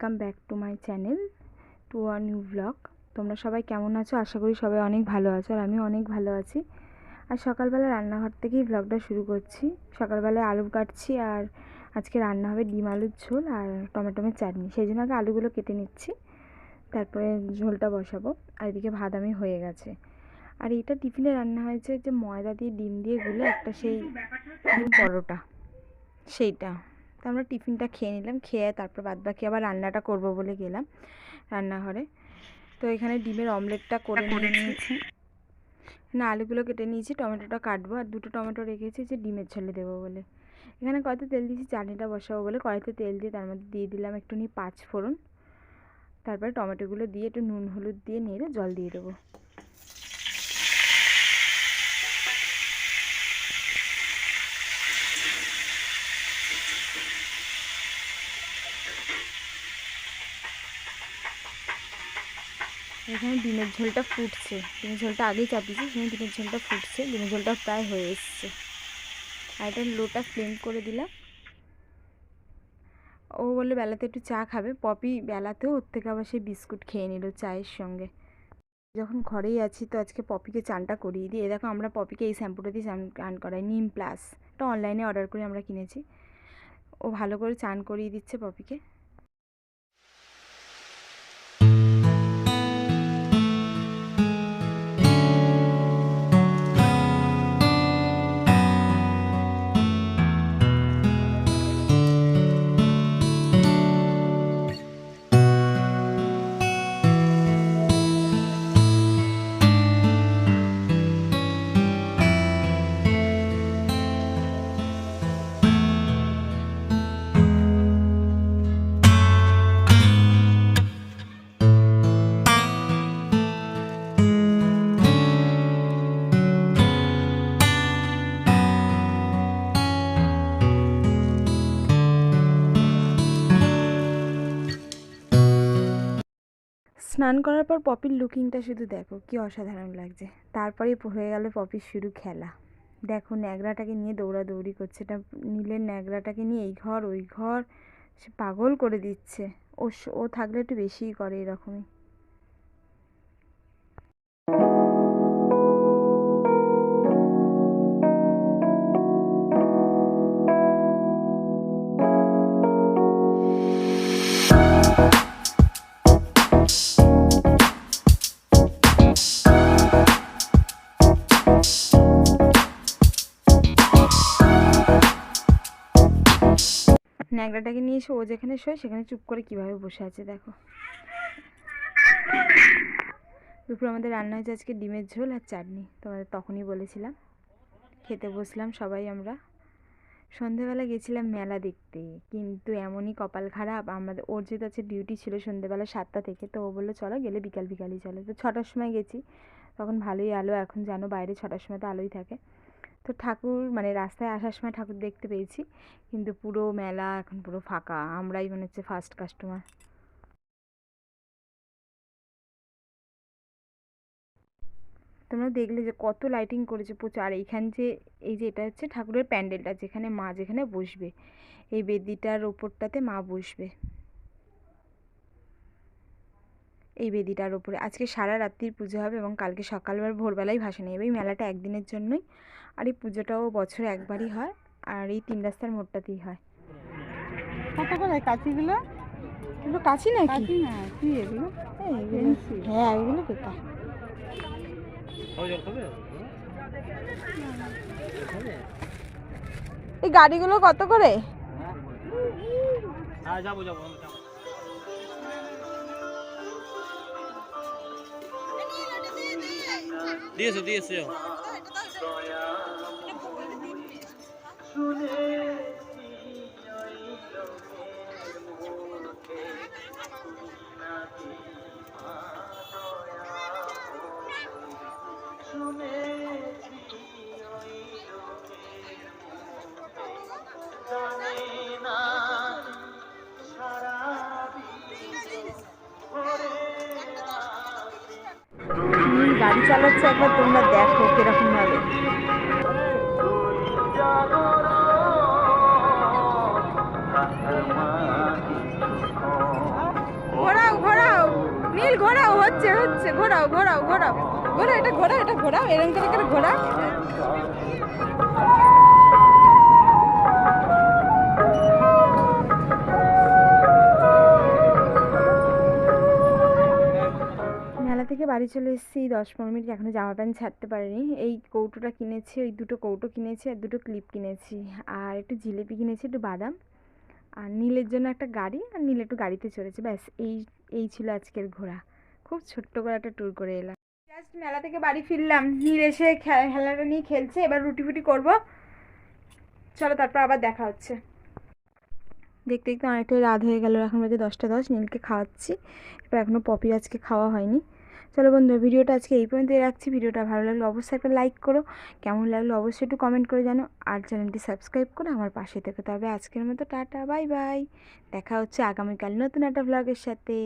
Welcome back to my channel to a new blog তোমরা সবাই কেমন আছো? আশা করি সবাই অনেক ভালো আছো আর আমিও অনেক ভালো আছি। আর সকালবেলা রান্নাঘর থেকেই ব্লগটা শুরু করছি। সকালবেলায় আলু কাটছি আর আজকে রান্না হবে ডিম আলুর ঝোল আর টমেটোমের চাটনি। সেই জন্য আগে আলুগুলো কেটে নিচ্ছি, তারপরে ঝোলটা বসাবো। আর এদিকে ভাত আমি হয়ে গেছে। আর এটা টিফিনে রান্না হয়েছে যে ময়দা দিয়ে ডিম দিয়ে গুলে একটা সেই পরোটা, সেইটা। তো আমরা টিফিনটা খেয়ে নিলাম খেয়ে তারপর বাদ বাকি আবার রান্নাটা করব বলে গেলাম রান্নাঘরে। তো এখানে ডিমের অমলেটটা করে নিয়েছি। না আলুগুলো কেটে নিয়েছি টমেটোটা কাটবো আর দুটো টমেটো রেখেছি যে ডিমের ঝোলে দেবো বলে। এখানে কড়াইতে তেল দিয়েছি চাটনিটা বসাবো বলে কড়াইতে তেল দিয়ে তার মধ্যে দিয়ে দিলাম একটুখানি পাঁচ ফোড়ন তারপরে টমেটোগুলো দিয়ে একটু নুন হলুদ দিয়ে নেড়ে জল দিয়ে দেবো। এখানে ডিমের ঝোলটা ফুটছে। ডিমের ঝোলটা আগেই চাপিয়েছি, সেখানে ডিমের ঝোলটা ফুটছে, ডিমের ঝোলটা প্রায় হয়ে এসছে। আর এটা লোটা ফ্লেম করে দিলাম। ও বলল বেলাতে একটু চা খাবে। পপি বেলাতেও ওর থেকে আবার সেই বিস্কুট খেয়ে নিল চায়ের সঙ্গে। যখন ঘরেই আছি তো আজকে পপিকে চানটা করিয়ে দিই। দেখো আমরা পপিকে এই শ্যাম্পুটা দিয়ে চান করাই। নিম প্লাস। এটা অনলাইনে অর্ডার করে আমরা কিনেছি। ও ভালো করে চান করিয়ে দিচ্ছে পপিকে। স্নান করার পর পপির লুকিংটা শুধু দেখো, কি অসাধারণ লাগছে। তারপরেই হয়ে গেল পপির শুরু খেলা। দেখো ন্যাকড়াটাকে নিয়ে দৌড়াদৌড়ি করছে। এটা নীলের ন্যাকড়াটাকে নিয়ে এই ঘর, ওই ঘর, সে পাগল করে দিচ্ছে। ও ও থাকলে একটু বেশিই করে এরকমই। ন্যাকড়াটাকে নিয়ে এসে ও যেখানে শোয়, সেখানে চুপ করে কীভাবে বসে আছে, দেখো। দুপুর আমাদের রান্না হয়েছে আজকে ডিমের ঝোল আর চাটনি। তোমাদের তখনই বলেছিলাম। খেতে বসলাম সবাই আমরা। সন্ধেবেলা গেছিলাম মেলা দেখতে, কিন্তু এমনই কপাল খারাপ। আমাদের, ওর যেহেতু আছে ডিউটি ছিল সন্ধেবেলা সাতটা থেকে, তো ও বলল, চলো গেলে বিকাল বিকালই চলো। তো ছটার সময় গেছি। তখন ভালোই আলো, এখন জানো বাইরে ছটার সময় তো আলোই থাকে। তো ঠাকুর মানে রাস্তায় আসার সময় ঠাকুর দেখতে পেয়েছি। কিন্তু পুরো মেলা এখন পুরো ফাঁকা। আমরাই মনে হচ্ছে ফার্স্ট কাস্টমার তোমরা দেখলে যে কত লাইটিং করেছে প্রচুর। আর এইখান যে, এই যে এটা হচ্ছে ঠাকুরের প্যান্ডেলটা, যেখানে মা যেখানে বসবে। এই বেদিটার ওপরটাতে মা বসবে। এই বেদিটার ওপরে। আজকে সারা রাত্রির পুজো হবে এবং কালকে সকালবেলা ভোরবেলায় ভাসান হবে। এই মেলাটা একদিনের জন্যই। আর এই পুজোটাও বছরে একবারই হয় আর এই তিন রাস্তার মোড়টাতেই হয়। কত করে? কাঁচিগুলো? এগুলো কাছি নাকি? কাঁচি না কি এগুলো? এই হ্যাঁ এগুলো বেকার এই গাড়িগুলো কত করে? হ্যাঁ যাব যাব। দিয়েছ দিয়েছ। গাড়ি চালাচ্ছে, একবার তোমরা দেখো কীরকম ভাবে। ঘোরাও ঘোরাও। নীল, ঘোরাও, হচ্ছে হচ্ছে। ঘোরাও ঘোরাও ঘোরাও। ঘোরা এটা ঘোরা এটা ঘোরাও। এরকম করে ঘোরা থেকে বাড়ি চলে এসেছি, দশ পনেরো মিনিট এখনও জামা প্যান্ট ছাড়তে পারিনি। এই কৌটোটা কিনেছি, ওই দুটো কৌটো কিনেছি আর দুটো ক্লিপ কিনেছি। আর একটু জিলেপি কিনেছি, একটু বাদাম। আর নীলের জন্য একটা গাড়ি আর নীল একটু গাড়িতে চড়েছে। ব্যাস, এই এই ছিল আজকের ঘোরা। খুব ছোট্ট করে একটা ট্যুর করে এলাম। জাস্ট মেলা থেকে বাড়ি ফিরলাম। নীল এসে খেলাটা নিয়ে খেলছে, এবার রুটি ফুটি করব। চলো তারপর আবার দেখা হচ্ছে। দেখতে দেখতে অনেকটাই রাত হয়ে গেল। এখন বাজে দশটা দশ, নীলকে খাওয়াচ্ছি। এবার এখনও পপি আজকে খাওয়া হয়নি। চলো বন্ধু, ভিডিওটা আজকে এই পর্যন্তই রাখছি। ভিডিওটা ভালো লাগলে অবশ্যই একটা লাইক করো, কেমন লাগল অবশ্যই একটু কমেন্ট করে জানো। আর চ্যানেলটি সাবস্ক্রাইব করে আমার পাশে থেকে তবে আজকের মতো টাটা বাই বাই দেখা হচ্ছে আগামীকাল নতুন একটা ব্লগের সাথে।